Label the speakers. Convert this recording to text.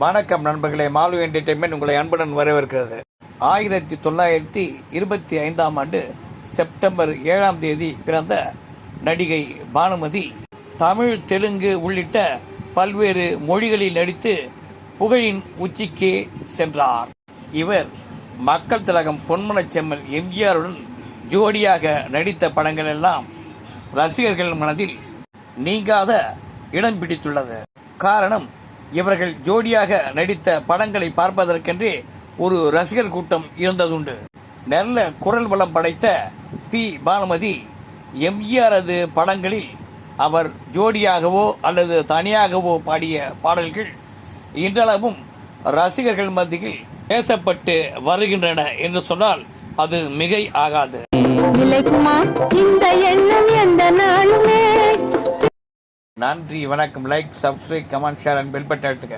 Speaker 1: வணக்கம் நண்பர்களே mall entertainment உங்களை அன்புடன் வரவேற்கிறது. ஆயிரத்தி தொள்ளாயிரத்தி இருபத்தி ஐந்தாம் ஆண்டு செப்டம்பர் ஏழாம் தேதி பிறந்த நடிகை பானுமதி தமிழ் தெலுங்கு உள்ளிட்ட பல்வேறு மொழிகளில் நடித்து புகழின் உச்சிக்கே சென்றார். இவர் மக்கள் திலகம் பொன்மனச்செம்மல் எம்ஜிஆருடன் ஜோடியாக நடித்த படங்கள் எல்லாம் ரசிகர்கள் மனதில் நீங்காத இடம் பிடித்துள்ளது. காரணம் இவர்கள் ஜோடியாக நடித்த படங்களை பார்ப்பதற்கென்றே ஒரு ரசிகர் கூட்டம் இருந்ததுண்டு. நல்ல குரல் வளம் படைத்த பி. பானுமதி எம்ஜிஆரது படங்களில் அவர் ஜோடியாகவோ அல்லது தனியாகவோ பாடிய பாடல்கள் இன்றளவும் ரசிகர்கள் மத்தியில் பேசப்பட்டு வருகின்றன என்று சொன்னால் அது மிகை ஆகாது. நன்றி வணக்கம். Like subscribe comment share and bell button எடுத்துக்க